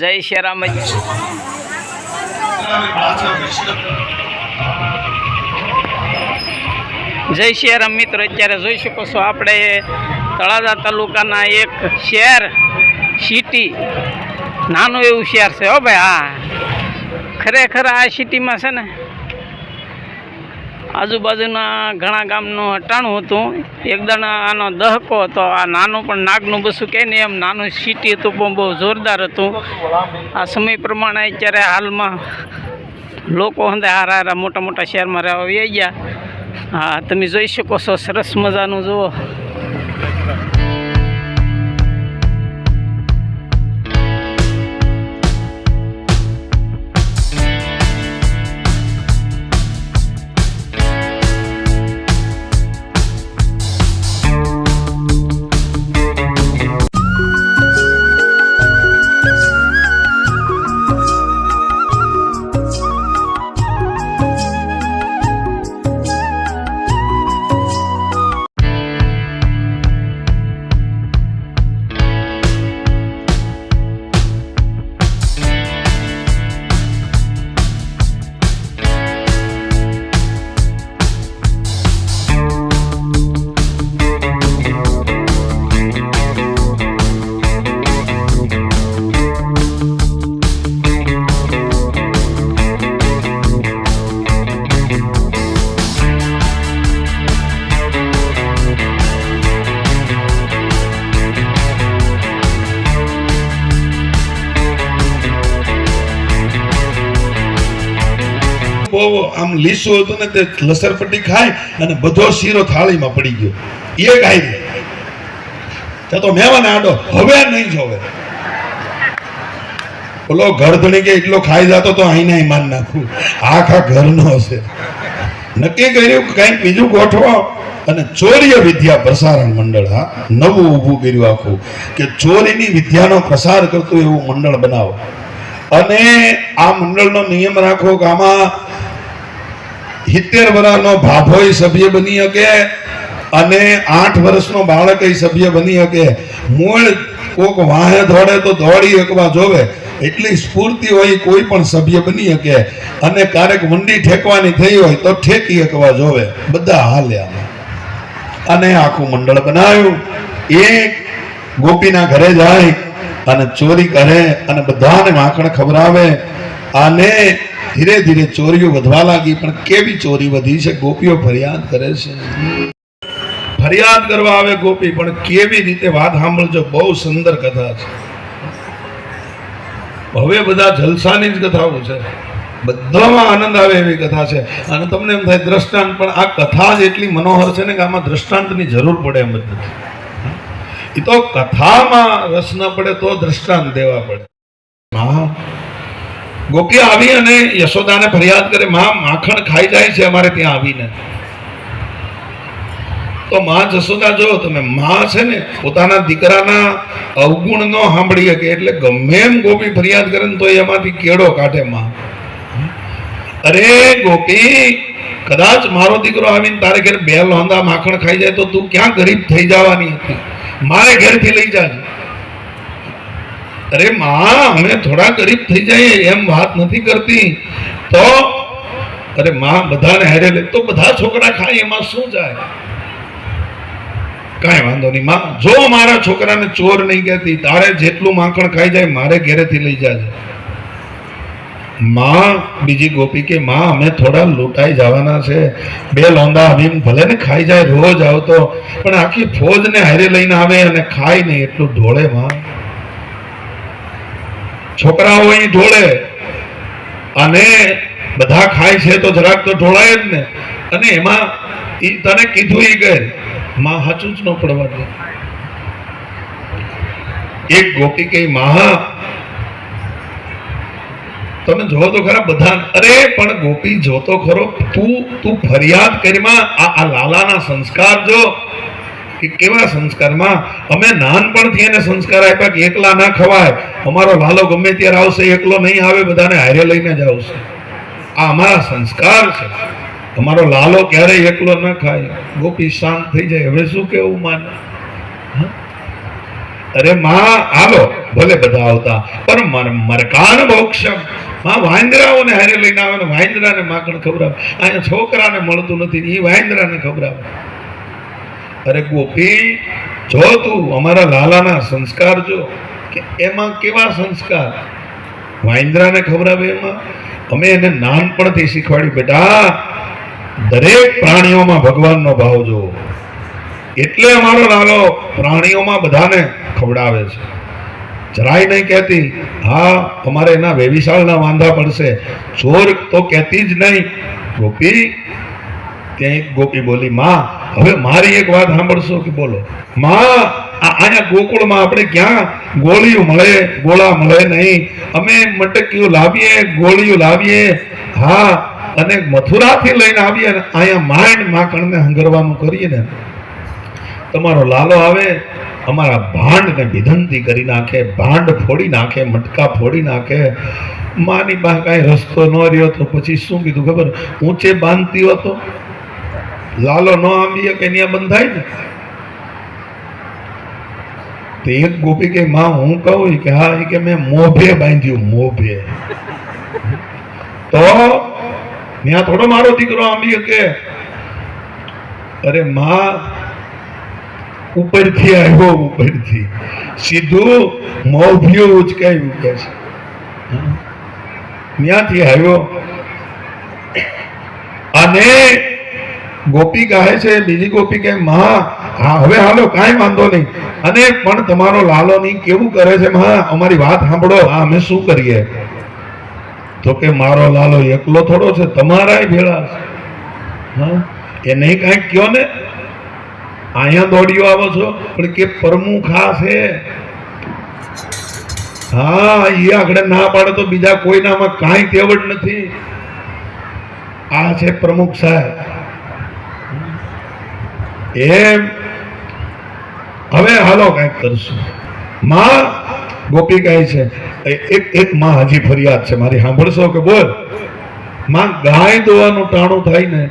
જય શ્રી રામ જય શ્રી રામ મિત્રો, અત્યારે જોઈ શકો છો આપણે તળાજા તાલુકાના એક શહેર સિટી નાનું એવું શહેર છે હો ભાઈ, હા. ખરેખર આ સિટીમાં છે ને આજુબાજુના ઘણા ગામનું અટાણું હતું. એકદમ આનો દહકો હતો. આ નાનું પણ નાગનું બસું કહે ને એમ નાનું સિટી હતું, પણ બહુ જોરદાર હતું. આ સમય પ્રમાણે અત્યારે હાલમાં લોકો હંદે હારા હારા મોટા મોટા શહેરમાં રહેવા આવી ગયા. હા, તમે જોઈ શકો છો, સરસ મજાનું જુઓ. આમ લીસું હતું ને તે લસરપટ્ટી ખાય અને બધો શીરો થાળીમાં પડી ગયો. એ ખાઈ ત્યાં તો મહેમાન આડો. હવે નહીં જોવે. ઓલો ઘરધણી કે એટલો ખાઈ જતો તો અહીં નહીં માન નાખું. આખા ઘરનો હશે. નક્કી કર્યું કઈ બીજું ગોઠવો. અને ચોરીય વિદ્યા પ્રસારણ મંડળ, હા, નવું ઊભું કર્યું આખું. કે ચોરીની વિદ્યાનો પ્રસાર કરતું એવું મંડળ બનાવો. અને આ મંડળનો નિયમ રાખો કે આમાં સિત્તેર વર્ષનો ભાભો સભ્ય બની શકે અને આઠ વર્ષનો બાળક સભ્ય બની શકે. મૂળ કોક વાહે દોડે તો દોડી એકવા જોવે. એટલી સ્ફૂર્તિ હોય કોઈ પણ સભ્ય બની શકે. અને ક્યારેક મંડી ઠેકવાની થઈ હોય તો ઠેકી એકવા જોવે. બધા હાલ્યા અને આખું મંડળ બનાવ્યું. એક ગોપીના ઘરે જાય અને ચોરી કરે અને બધાને માખણ ખવડાવે. અને ધીરે ધીરે ચોરીઓ વધવા લાગી, પણ કેવી ચોરી વધી છે? ગોપીઓ ફરિયાદ કરે છે. ફરિયાદ કરવા આવે ગોપી, પણ કેવી રીતે? વાત સાંભળજો, બહુ સુંદર કથા છે. હવે બધા જલસાની જ કથાઓ છે. બધામાં આનંદ આવે એવી કથા છે. અને તમને એમ થાય, દ્રષ્ટાંત, પણ આ કથા જ એટલી મનોહર છે ને કે આમાં દ્રષ્ટાંતની જરૂર પડે એમ જ નથી. એ તો કથામાં રસ ન પડે, તો દ્રષ્ટાંત દેવા પડે. ગોપી આવી અને યશોદાને ફરિયાદ કરે, માં, માખણ ખાઈ જાય છે અમારે ત્યાં આવીને. તો માં જશોદા, જો તમે માં છે ને, પોતાના દીકરાના અવગુણ ન સાંભળી શકે, એટલે ગમે એમ ગોપી ફરિયાદ કરે ને તો એમાંથી કેળો કાઢે માં. અરે ગોપી, કદાચ મારો દીકરો આવીને તારે ઘેર બે લોંદા માખણ ખાઈ જાય તો તું ક્યાં ગરીબ થઈ જવાની હતી? મારે ઘેરથી લઈ જાજે. અરે માં અમે થોડા ગરીબ થઈ જાય એમ વાત નથી કરતી. તો, અરે માં, બધાને હેરે લે. તો બધા છોકરા ખાય, એમાં શું જાય? કાંઈ વાંધો નહીં. માં, જો મારા છોકરાને ચોર નહીં કહેતી, તારે જેટલું માખણ ખાઈ જાય, મારે ઘેરેથી લઈ જાજે. માં, બીજી ગોપી કે, માં, અમે થોડા લૂંટાઈ જવાના છે. બે લોંદા અમીન ભલે ને ખાઈ જાય, રોજ આવતો. પણ આખી ફોજ ને હારે લઈને આવે અને ખાય નહીં, એટલું ઢોળે માં. છોકરાઓ અહીં ઢોળે. અને બધા ખાય છે તો જરાક તો ઢોળાય જ ને. અને એમાં તને કીધું એ ગઈ માં હાચું જ ન પડવા દે. એક ગોપી કે મહા, તમે જો તો ખરા બધા અરે, પણ ગોપી, જોતો ખરો, તું તું ફરિયાદ કરીમાં આ લાલાના સંસ્કાર જો કે કેવા સંસ્કારમાં? અમે નાનપણથી એને સંસ્કાર આપ્યા કે એકલા ના ખવાય. અમારો લાલો ગમે ત્યારે આવશે, એકલો નહીં આવે, બધાને હારે લઈને જ આવશે. આ અમારા સંસ્કાર છે. અમારો લાલો ક્યારે એકલો ન ખાય. ગોપી, શાંત થઈ જાય. હવે શું કેવું માને? અરે માં, આવો. ભલે બધા આવતા. પણ મર- મરકાન મોક્ષમ. માં વાંદરાઓને હારે લઈને આવે ને વાંદરાને માખણ ખવડાવે. અહીંયા છોકરાને મળતું નથી એ વાંદરાને ખવડાવે. અરે ગોપી, જો તું અમારા લાલાના સંસ્કાર જો, કે એમાં કેવા સંસ્કાર? વાઇન્દ્રાને ખવડાવે એમાં? અમે એને નાનપણથી શીખવાડી બેટા, દરેક પ્રાણીઓમાં ભગવાનનો ભાવ જોવો એટલે અમારો લાલો પ્રાણીઓમાં બધાને ખવડાવે છે. જરાય નહીં કહેતી, હા, અમારે એના વેવિશાળના વાંધા પડશે. ચોર તો કહેતી જ નહીં. ગોપી ત્યાં એક ગોપી બોલી, માં, હવે મારી એક વાત સાંભળશો કે બોલો. માં અહીંયા ગોકુળમાં આપણે ક્યાં ગોળીઓ મળે, ગોળા મળે નહીં. અમે મટકીઓ લાવીએ, ગોળીઓ લાવીએ. હા, અને મથુરાથી લઈને આવીએ ને અહીંયા માંડ માખણને હંગરવાનું કરીએ ને. તમારો લાલો આવે, અમારા ભાંડને વિધંતી કરી નાખે, ભાંડ ફોડી નાખે, મટકા ફોડી નાખે. માની બા કાંઈ રસ્તો ન રહ્યો તો પછી શું કીધું ખબર? ઊંચે બાંધતી હતો લાલો ન આંબીએ કે ત્યાં બંધાય ને? તે એક ગોપી કે માં, હું કહું કે, હા એ કે મેં મોભે બાંધ્યું, મોભે. તો ત્યાં થોડો મારો દીકરો આંબી કે, અરે, માં, ઉપરથી આવ્યો, ઉપરથી. સીધું મોભિયું ઉચકાયું કે છે. ત્યાંથી આવ્યો. અને ગોપી ગાય છે, બીજી ગોપી કે માં હવે હાલો, કાંઈ વાંધો નહીં. અને પણ તમારો લાલો નહીં, કેવું કરે છે માં અમારી વાત સાંભળો, હા, અમે શું કરીએ? તો કે, મારો લાલો એકલો થોડો છે, તમારાય ભેળા હા? એ નહીં કાંઈક કયો ને? અહીંયા દોડ્યો આવો છો. પણ કે પ્રમુખા છે. હા એ આગળ ના પાડે તો બીજા કોઈનામાં કાંઈ તેવડ નથી. આ છે પ્રમુખ સાહેબ. એમ. હવે હાલો કાંઈક કરશું. માં ગોપી કહે છે એક એક માં હજી ફરિયાદ છે, મારી સાંભળશો કે બોલ? માં ગાય દોવાનું ટાણું થાય ને,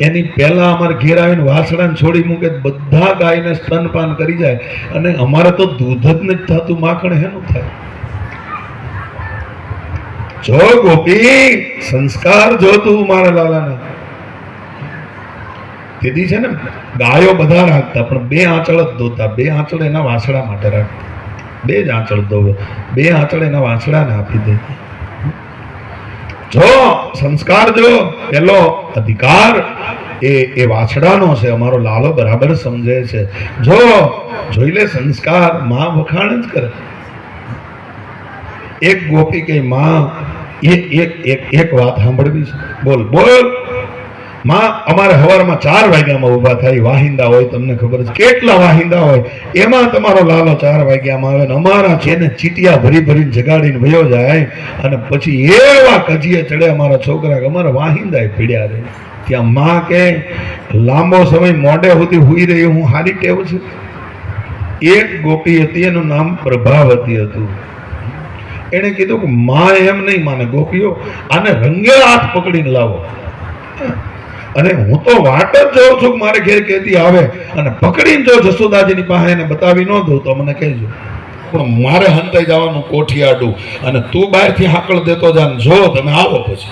એની પહેલા અમારે ઘેર આવીને વાસણાને છોડી મૂકે, બધા ગાયને સ્તનપાન કરી જાય. અને અમારે તો દૂધ જ નથી થતું, માખણ હેનું થાય? જો ગોપી, સંસ્કાર જો તું મારા લાલાના. તેથી છે ને, ગાયો બધા રાખતા, પણ બે આંચળ જ ધોતા. બે આંચળ એના વાસણા માટે રાખતા. બે જ આંચળ ધોવે. બે આંચળ એના વાસણાને આપી દે. જો સંસ્કાર જો પેલો અધિકાર એ એ વાછડાનો છે. અમારો લાલો બરાબર સમજે છે. જો જોઈ લે સંસ્કારમાં વખાણ જ કરે. એક ગોપી કે માં એક એક એક એક વાત સાંભળવી છે. બોલ બોલ. માં અમારે સવારમાં ચાર વાગ્યામાં ઊભા થાય, વાહિંદા હોય, તમને ખબર છે. કેટલા વાહિંદા હોય? એમાં તમારો લાલો ચાર વાગ્યામાં આવે ને અમારા છે ને ચીટિયા ભરી ભરીને જગાડીને વયો જાય અને પછી એવા કજીએ ચડે, અમારા છોકરા કે અમારા વાહિંદાએ પીડ્યા રહે. ત્યાં માં કે, લાંબો સમય મોડે સુધી હુઈ રહી, હું હારી ટેવ છે? એક ગોપી હતી, એનું નામ પ્રભાવતી હતું. એણે કીધું કે માં એમ નહીં માને, ગોપીઓ, આને રંગે હાથ પકડીને લાવો. અને હું તો વાટ જ જોઉં છું મારે ઘેર કેદી આવે અને પકડીને જો જસોદાજીની પાસે એને બતાવી ન દઉં તો મને કહેજો. પણ મારે હંતાઈ જવાનું કોઠિયાડું અને તું બહારથી હાકળ દેતો જા જો તમે આવો પછી.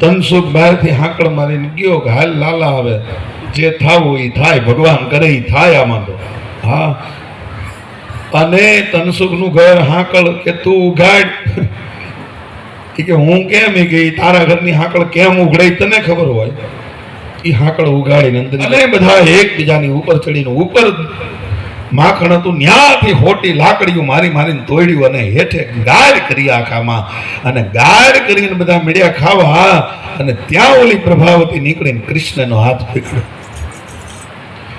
તનસુખ બહારથી હાકળ મારીને ગયો કે હાલ લાલા આવે. જે થાવું એ થાય, ભગવાન કરે એ થાય આમાં તો. હા. અને તનસુખનું ઘર હાકળ કે તું ઈ કે હું કેમ એ ગઈ તારા ઘરની હાકળ કેમ ઉઘડાઈ? તને ખબર હોય? એ હાકળ અંદર અને બધા એકબીજાની ઉપર ચડીને ઉપર માખણ હતું ન્યાથી ખોટી લાકડીઓ મારી મારીને તોડ્યું અને હેઠે ગાર કરી આખામાં અને ગાળ કરીને બધા મીડિયા ખાવા અને ત્યાં ઓલી પ્રભાવતી નીકળીને કૃષ્ણનો હાથ પકડ્યો.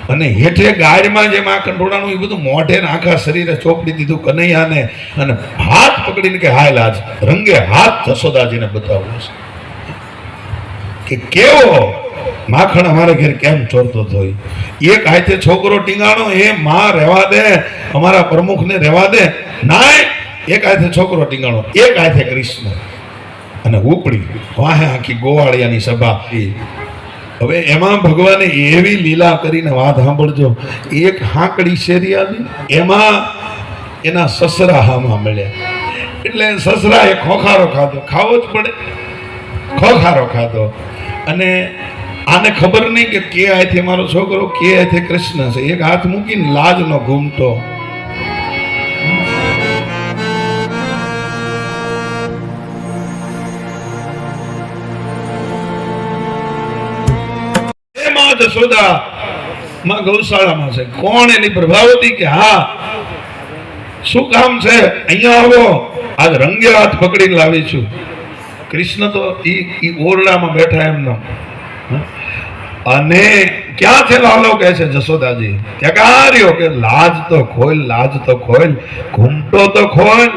અને હેઠે ગાયમાં જે માખણ ઢોળાનું એ બધું મોઢે ને આખા શરીરે ચોપડી દીધું કનૈયાને અને હાથ પકડીને કે હાય આજ રંગે હાથ જશોદાજીને બતાવવું છે. કે કેવો? માખણ અમારે ઘેર કેમ ચોરતો થયો એક હાથે છોકરો ટીંગાણો, એ માં રહેવા દે, અમારા પ્રમુખને રહેવા દે. નાય, એક હાથે છોકરો ટીંગાણો, એક હાથે કૃષ્ણ. અને ઉપડી, વાહે આખી ગોવાળિયાની સભા. હવે એમાં ભગવાને એવી લીલા કરીને વાત સાંભળજો. એક હાંકડી શેરી આવી, એમાં એના સસરા હામાં મળ્યા. એટલે સસરાએ ખોખારો ખાધો. ખાવો જ પડે. ખોખારો ખાધો. અને આને ખબર નહીં કે કે આથી મારો છોકરો, કે આથી કૃષ્ણ છે. એક હાથ મૂકીને લાજનો ઘૂમતો. જશોદા માં ગૌશાળામાં છે. કોણ એની પ્રભાવતી કે હા? શું કામ છે? અહીંયા આવો. આજ રંગે હાથ પકડીને લાવી છું. કૃષ્ણ તો ઈ ઓરડામાં બેઠા એમનો. અને ક્યાં છે લાલો કહે છે જશોદાજી? ત્યાં કે રહ્યો કે લાજ તો ખોલ, લાજ તો ખોલ, ઘૂમટો તો ખોલ.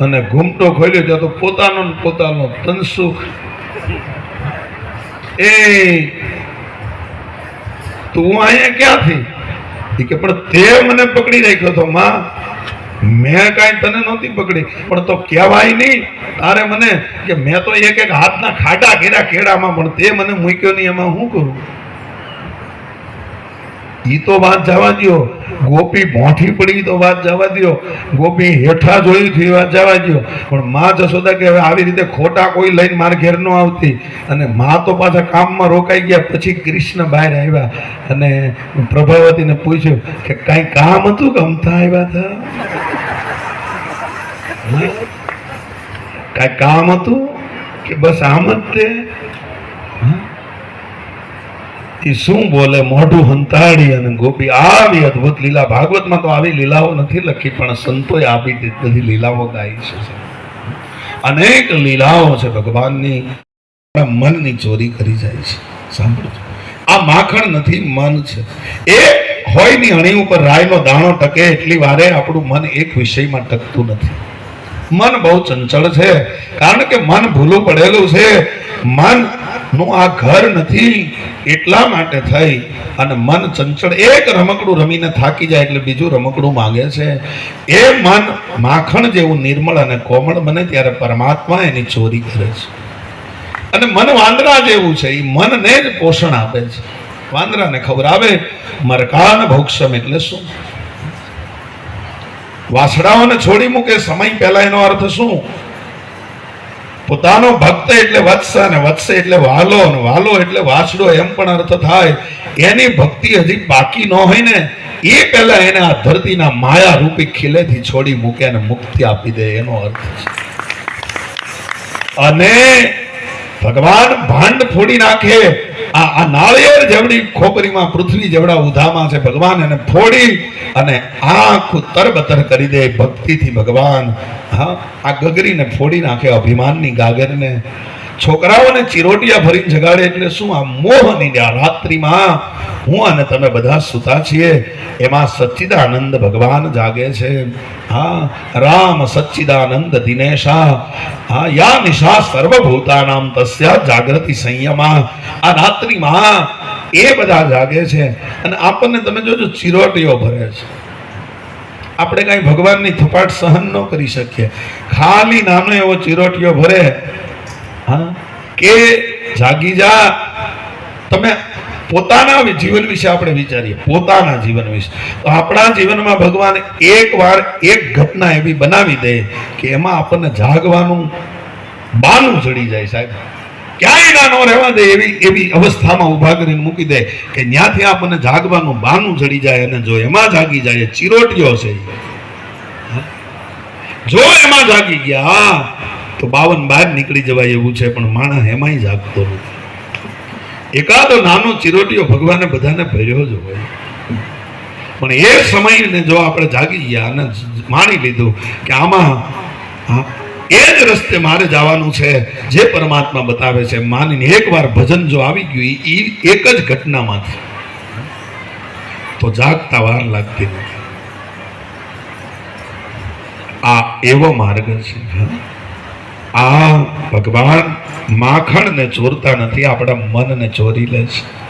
અને ઘૂમટો ખોલ્યો ત્યાં તો પોતાનો પોતાનો તનસુખ. એ, તું અહીંયા ક્યાંથી? કે, પણ તે મને પકડી રાખ્યો તો, માં, મેં કાંઈ તને નહોતી પકડી. પણ તો કહેવાય નહીં, તારે મને, કે મેં તો એક એક હાથના ખાડા કર્યા કેળામાં, પણ તે મને મૂક્યો નહીં, એમાં હું કરું? ઈ તો વાત જવા દ્યો. ગોપી ભોંઠી પડી તો વાત જવા દ્યો. ગોપી હેઠા જોયું થયું વાત જવા દ્યો. પણ માં જશોદા કે હવે આવી રીતે ખોટા કોઈ લઈને માર ઘેર ન આવતી. અને માં તો પાછા કામમાં રોકાઈ ગયા, પછી કૃષ્ણ બહાર આવ્યા. અને પ્રભાવતીને પૂછ્યું કે કાંઈ કામ હતું કે અમથા આવ્યા હતા? કાંઈ કામ હતું? કે બસ આમ જ તે? શું બોલે? મોઢું હંતાડી અને ગોપી આવી અદ્ભુત લીલા. ભાગવતમાં તો આવી લીલાઓ નથી લખી, પણ સંતોએ આપી બધી લીલાઓ ગાઈ છે. અનેક લીલાઓ છે. ભગવાનની મનની ચોરી કરી જાય છે. સાંભળજો. આ માખણ નથી, મન છે. એ હોયની અણી ઉપર રાયનો દાણો ટકે એટલી વારે આપણું મન એક વિષયમાં ટકતું નથી. મન બહુ ચંચળ છે. કારણ કે મન ભૂલું પડેલું છે. મનનું આ ઘર નથી, એટલા માટે થઈ. અને મન ચંચળ, એક રમકડું રમીને થાકી જાય એટલે બીજું રમકડું માંગે છે. એ મન માખણ જેવું નિર્મળ અને કોમળ બને ત્યારે પરમાત્મા એની ચોરી કરે છે. અને મન વાંદરા જેવું છે. એ મનને જ પોષણ આપે છે. વાંદરાને આવે મરકાન ભોક્ષમ એટલે શું? વાસડાઓને છોડી મૂકે, સમય પહેલા એનો અર્થ શું? પોતાનો ભક્ત એટલે વત્સ અને વત્સ એટલે વાલો અને વાલો એટલે વાસડો એમ પણ અર્થ થાય. એની ભક્તિ હજી બાકી ન હોય ને, એ પહેલા એને આ ધરતીના માયા રૂપી ખીલેથી છોડી મૂકે અને મુક્તિ આપી દે, એનો અર્થ છે. અને ભગવાન ભાંડ ફોડી નાખે આ આ નાળિયેર જેવડી ખોપરીમાં પૃથ્વી જેવડા ઉધામાં છે ભગવાન, એને ફોડી અને આખું તરબતર કરી દે ભક્તિથી ભગવાન. હા, આ ગગરીને ફોડી નાખે અભિમાનની ગાગરને. છોકરાઓને ચિરોટિયા ભરીને જગાડે એટલે શું? આ મોહની રાત્રિમાં હું અને તમે બધા સુતા છીએ. એમાં સચ્ચિદાનંદ ભગવાન જાગે છે. હા, રામ સચ્ચિદાનંદ દિનેશા. હા, યા નિશા સર્વભૂતાનામ તસ્યા જાગૃતિ સંયમા. આ રાત્રિમાં એ બધા જાગે છે. અને આપણને તમે જોજો, ચિરોટીઓ ભરે છે. આપણે કાંઈ ભગવાનની થપાટ સહન ન કરી શકીએ. ખાલી નાનો એવો ચિરોટીઓ ભરે. કે જાગી જા. તમે પોતાના જીવન વિશે આપણે વિચારીએ. પોતાના જીવન વિશે. તો આપણા જીવનમાં ભગવાન એક વાર એક ઘટના એવી બનાવી દે કે એમાં આપણને જાગવાનું બાનું ચડી જાય સાહેબ. ક્યાંય ના ન રહેવા દે એવી એવી અવસ્થામાં ઊભા કરીને મૂકી દે કે ત્યાંથી આપણને જાગવાનું બાનું ચડી જાય અને જો એમાં જાગી જાય ચિરોટીઓ છે. જો એમાં જાગી ગયા તો બાવન બહાર નીકળી જવાય એવું છે, પણ માણસ એમાંય જાગતો નથી. એકાદો નાનો ચિરોટીઓ ભગવાને બધાને ભર્યો જ હોય. પણ એ સમયને જો આપણે જાગી ગયા અને માણી લીધું કે આમાં એ જ રસ્તે મારે જવાનું છે, જે પરમાત્મા બતાવે છે માનીને એકવાર ભજન જો આવી ગયું એ એક જ ઘટનામાંથી. તો જાગતા વાર લાગતી નથી. આ એવો માર્ગ છે. આ ભગવાન માખણને ચોરતા નથી, આપણા મનને ચોરી લે છે.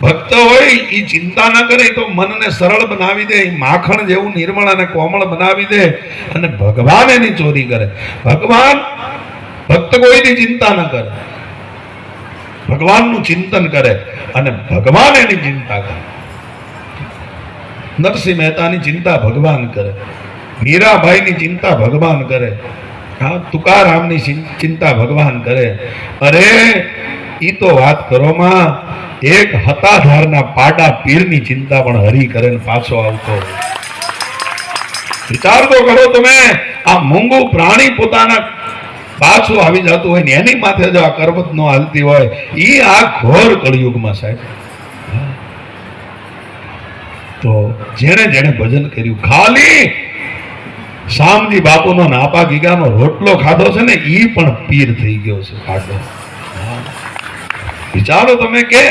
ભક્ત હોય એ ચિંતા ન કરે, તો મનને સરળ બનાવી દે માખણ જેવું નિર્મળ અને કોમળ બનાવી દે અને ભગવાન એની ચોરી કરે. ભગવાન, ભક્ત કોઈની ચિંતા ન કરે. ભગવાનનું ચિંતન કરે અને ભગવાન એની ચિંતા કરે. નરસિંહ મહેતાની ચિંતા ભગવાન કરે. મીરાબાઈની ચિંતા ભગવાન કરે. તુકારામની ચિંતા ભગવાન કરે. અરે એ તો વાત કરોમાં, એક હતાધારના પાડા પીરની ચિંતા પણ હરી કરે પાછો આવતો. વિચાર તો કરો તમે, આ મૂંગું પ્રાણી પોતાના પાછું આવી જતું હોય ને એની માથે જો આ કરવત નો હાલતી હોય એ આ ઘોર કળિયુગમાં સાહેબ. તો જેણે જેણે ભજન કર્યું, ખાલી શામજી બાપુનો નાપા ગીગાનો રોટલો ખાધો છે ને એ પણ પીર થઈ ગયો છે ખાધો વિચારો તમે કે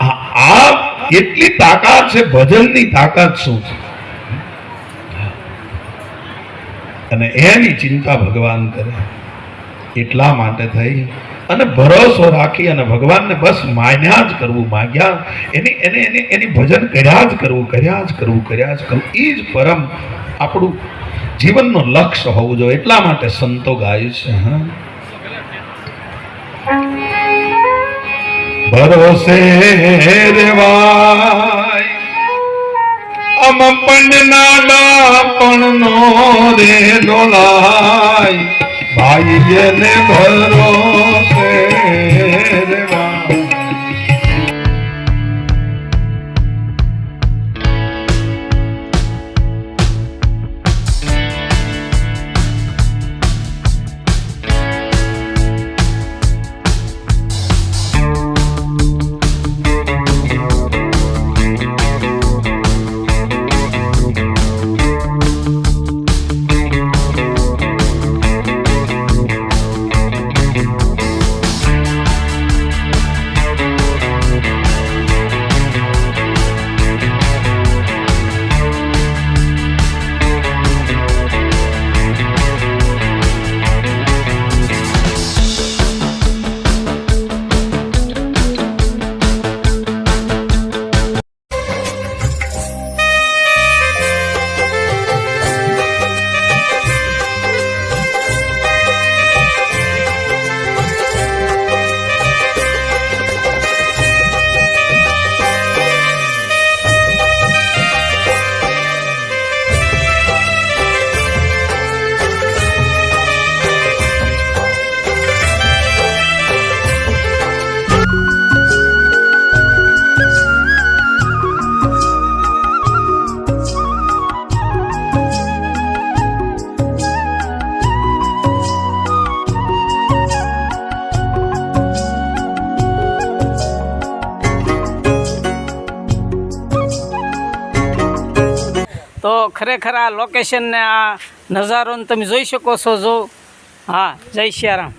આ એટલી તાકાત છે, ભજનની તાકાત શું છે? અને એની ચિંતા ભગવાન કરે, એટલા માટે થઈ. અને ભરોસો રાખી અને ભગવાનને બસ માન્યા જ કરવું, માગ્યા. એની, એને એને, એની ભજન કર્યા જ કરવું, કર્યા જ કરવું, કર્યા જ કરવું. એ જ પરમ આપણું જીવનનું લક્ષ્ય હોવું જોઈએ. એટલા માટે સંતો ગાય છે. હા ભરોસે રેવાય. અમ પંડના ડાપણ નો રે ડોલાય ભાઈ ને ભરોસે ખરેખર આ લોકેશનને આ નજારોને તમે જોઈ શકો છો જો. હા જય સિયારામ